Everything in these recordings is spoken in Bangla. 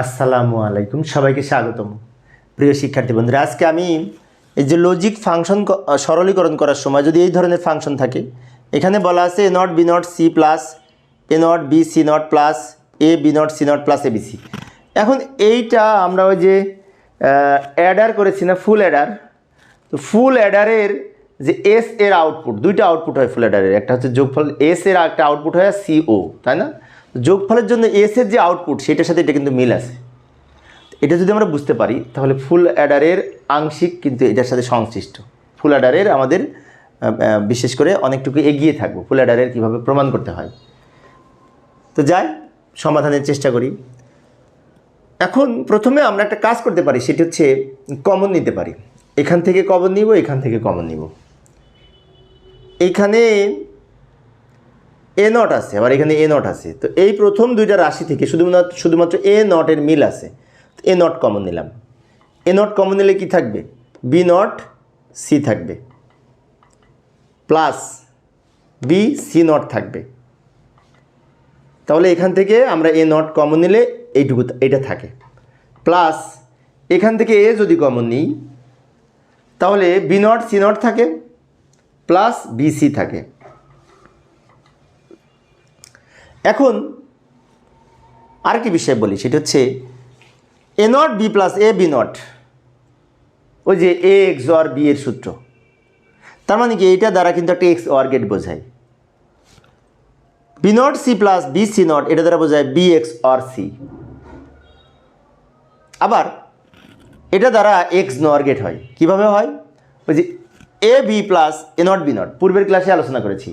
আসসালামু আলাইকুম, সবাইকে স্বাগতম। প্রিয় শিক্ষার্থী বন্ধুরা, আজকে আমি এই যে লজিক ফাংশন সরলীকরণ করার সময় যদি এই ধরনের ফাংশন থাকে, এখানে বলা আছে A not B not C plus A not B C not plus A B not C not plus A B C এখন এইটা আমরা ওই যে অ্যাডার করেছি না ফুল অ্যাডার তো ফুল অ্যাডারের যে এস এর আউটপুট দুইটা আউটপুট হয় ফুল অ্যাডারের একটা হচ্ছে যোগফল এস এর একটা আউটপুট হয় সিও তাই না? যোগফলের জন্য এস এর যে আউটপুট সেটার সাথে এটা কিন্তু মিল আছে। এটা যদি আমরা বুঝতে পারি, তাহলে ফুল অ্যাডারের আংশিক কিন্তু এটার সাথে সংশ্লিষ্ট। ফুল অ্যাডারের আমাদের বিশেষ করে অনেকটুকু এগিয়ে থাকব, ফুল অ্যাডারের কীভাবে প্রমাণ করতে হয়। তো যাই, সমাধানের চেষ্টা করি। এখন প্রথমে আমরা একটা কাজ করতে পারি, সেটি হচ্ছে কমন নিতে পারি। এখান থেকে কমন নিব, এখান থেকে কমন নিব। এইখানে এ নট আছে, আবার এখানে এ নট আছে। তো এই প্রথম দুইটা রাশি থেকে শুধুমাত্র শুধুমাত্র এ নটের মিল আছে। এ নট কমন নিলাম। এ নট কমন নিলে কি থাকবে? বি নট সি থাকবে। প্লাস বি সি নট থাকবে। তাহলে এখান থেকে আমরা এ নট কমন নিলে এইটুকু এটা থাকে। প্লাস এখান থেকে এ যদি কমন নিই, তাহলে বি নট সি নট থাকে। প্লাস বি সি থাকে। এখন আর কি বিষয় বলি, সেটা হচ্ছে A not B plus A B not ওই যে এ এক্স অর বি এর সূত্র, তার মানে কি এইটা দ্বারা কিন্তু একটা এক্স অর গেট বোঝায়। B not C plus B C not এটা দ্বারা বোঝায় বি এক্স অর সি আবার এটা দ্বারা এক্স নর গেট হয়। কীভাবে হয়? ওই যে A B plus A not B not পূর্বের ক্লাসে আলোচনা করেছি।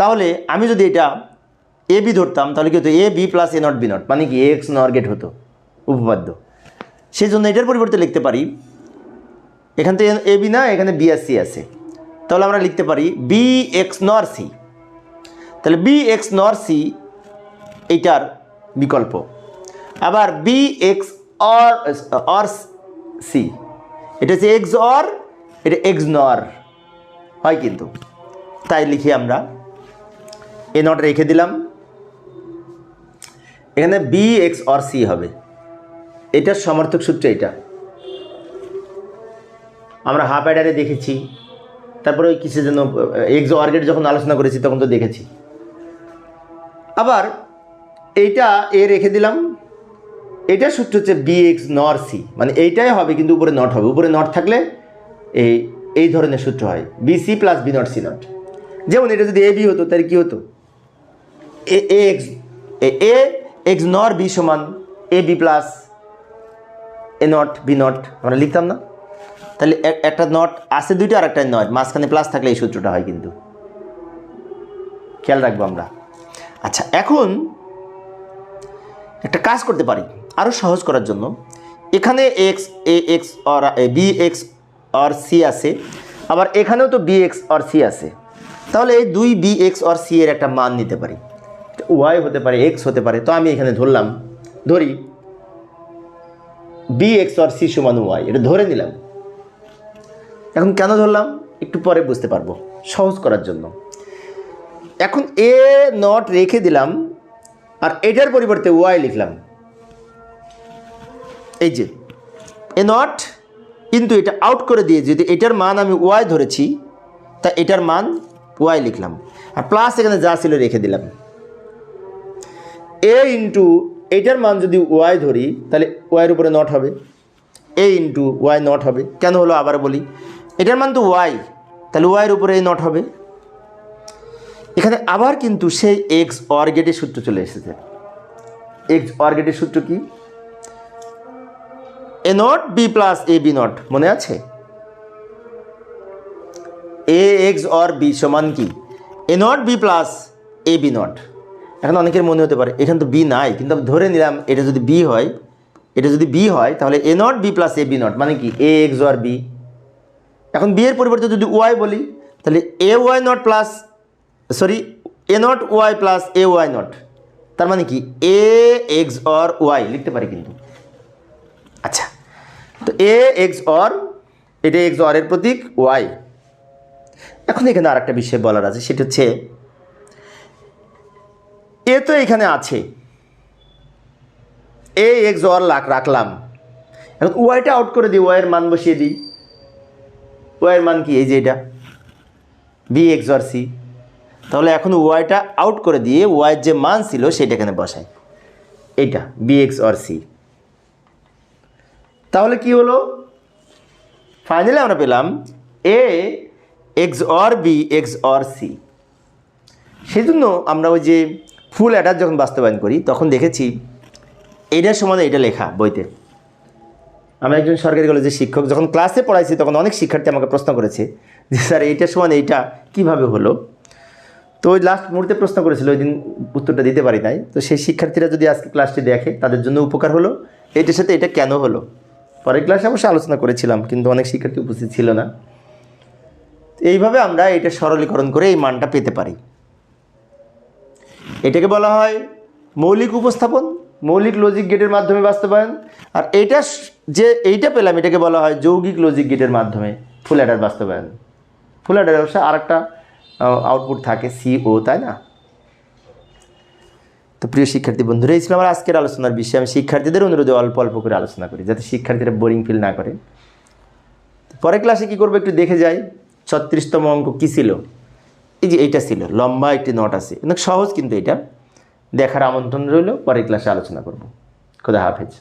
তাহলে আমি যদি এটা এ বি ধরতাম, তাহলে কি হতো? A B plus A not B not মানে কি এ এক্স নর গেট হতো, উপপাদ্য। সেই জন্য এটার পরিবর্তে লিখতে পারি, এখান থেকে এ বি না, এখানে বি আর সি আছে। তাহলে আমরা লিখতে পারি বি এক্স নর সি। তাহলে বি এক্স নর সি এইটার বিকল্প। আবার B x or or C, এটা হচ্ছে এক্স অর, এটা এক্স নর হয় কিন্তু। তাই লিখি আমরা এ নট রেখে দিলাম। এখানে বি এক্স অর সি হবে। এটার সমর্থক সূত্র এটা। আমরা হাফ অ্যাডারে দেখেছি। তারপরে ওই কিছু যেন এক্স অর্গেট যখন আলোচনা করেছি, তখন তো দেখেছি। আবার এইটা এ রেখে দিলাম। এটার সূত্র হচ্ছে বি এক্স নর সি মানে এইটাই হবে, কিন্তু উপরে নট হবে। উপরে নট থাকলে এই এই ধরনের সূত্র হয়। B C plus B not C not যেমন এটা যদি এ বি হতো, তাহলে কী হতো? A X A XNOR B সমান A B plus A not B not. আমরা লিখতাম না? তাহলে এক- একটা নট আছে দুইটা আর একটা নট মাঝখানে প্লাস থাকলে এই সূত্রটা হয় কিন্তু। খেয়াল রাখব আমরা। আচ্ছা এখন একটা কাজ করতে পারি আরও সহজ করার জন্য। এখানে X, A XOR B XOR C আছে, আবার এখানেও তো বি এক্স অর সি আছে। তাহলে দুই বি এক্স অর সি এর একটা মান নিতে পারি। ওয়াই হতে পারে এক্স হতে পারে, তো আমি এখানে ধরলাম, ধরি বি এক্স আর সি সমান ওয়াই এটা ধরে নিলাম। এখন কেন ধরলাম? একটু পরে বুঝতে পারব, সহজ করার জন্য। এখন এ নট রেখে দিলাম, আর এটার পরিবর্তে ওয়াই লিখলাম। এই যে এ নট কিন্তু এটা আউট করে দিয়ে যদি এটার মান আমি ওয়াই ধরেছি, তা এটার মান ওয়াই লিখলাম। আর প্লাস এখানে যা ছিল রেখে দিলাম। এ ইন্টু এটার মান যদি ওয়াই ধরি, তাহলে ওয়াইয়ের উপরে নট হবে। এ ইন্টু ওয়াই নট হবে। কেন হলো? আবার বলি। এটার মান তো ওয়াই তাহলে ওয়াইয়ের উপরে এই নট হবে। এখানে আবার কিন্তু সেই এক্স অর্গেটের সূত্র চলে এসেছে। এক্স অর্গেটের সূত্র কি? A not B plus A B not মনে আছে? এ এক্স অর বি সমান কি? A not B plus A B not এখন অনেকের মনে হতে পারে, এখানে তো বি নাই, কিন্তু আমি ধরে নিলাম এটা যদি বি হয়, এটা যদি বি হয়, তাহলে A not B plus A B not মানে কি? এ এক্স অর বি এখন বি এর পরিবর্তে যদি ওয়াই বলি, তাহলে A Y not plus sorry A not Y plus A Y not তার মানে কি? এ এক্স অর ওয়াই লিখতে পারি কিন্তু। আচ্ছা তো এ এক্স অর এটা এক্স অর এর প্রতীক ওয়াই এখন এখানে আর একটা বিষয় বলার আছে, সেটা হচ্ছে এ তো এখানে আছে। এ এক্স অর লাখ, রাখলাম। এখন ওয়াইটা আউট করে দিই ওয়াইয়ের মান বসিয়ে দিই। ওয়াইয়ের মান কি? এই যে এটা। বি এক্স অর সি তাহলে এখন ওয়াইটা আউট করে দিয়ে ওয়াইয়ের যে মান ছিল সেটা এখানে বসাই। এটা বি এক্স অর সি তাহলে কি হলো? ফাইনালি আমরা পেলাম A XOR B XOR C সেই জন্য আমরা ওই যে ফুল অ্যাডার যখন বাস্তবায়ন করি, তখন দেখেছি এইটার সমান এইটা লেখা বইতে। আমি একজন সরকারি কলেজের শিক্ষক, যখন ক্লাসে পড়াইছি তখন অনেক শিক্ষার্থী আমাকে প্রশ্ন করেছে যে, স্যার এইটার সমান এইটা কীভাবে হলো? তো ওই লাস্ট মুহূর্তে প্রশ্ন করেছিল, ওই দিন উত্তরটা দিতে পারি নাই। তো সেই শিক্ষার্থীরা যদি আজকে ক্লাসটি দেখে, তাদের জন্য উপকার হলো। এটার সাথে এটা কেন হলো? পরের ক্লাসে অবশ্যই আলোচনা করেছিলাম, কিন্তু অনেক শিক্ষার্থী উপস্থিত ছিল না। এইভাবে আমরা এটা সরলীকরণ করে এই মানটা পেতে পারি। এটাকে বলা হয় মৌলিক উপস্থাপন, মৌলিক লজিক গেটের মাধ্যমে বাস্তবায়ন। আর এইটা যে এইটা পেলাম, এটাকে বলা হয় যৌগিক লজিক গেটের মাধ্যমে ফুল অ্যাডার বাস্তবায়ন। ফুল অ্যাডার অবশ্য আর একটা আউটপুট থাকে সিও তাই না? তো প্রিয় শিক্ষার্থী বন্ধুরা, এই ছিল আমার আজকের আলোচনার বিষয়ে। আমি শিক্ষার্থীদের অনুরোধে অল্প অল্প করে আলোচনা করি, যাতে শিক্ষার্থীরা বোরিং ফিল না করে। পরের ক্লাসে কী করব একটু দেখে যাই। ছত্রিশতম অঙ্ক কী ছিল? এই যে এইটা ছিল, লম্বা একটি নট আছে। অনেক সহজ কিন্তু এটা। দেখার আমন্ত্রণ রইল, পরের ক্লাসে আলোচনা করব। খোদা হাফেজ।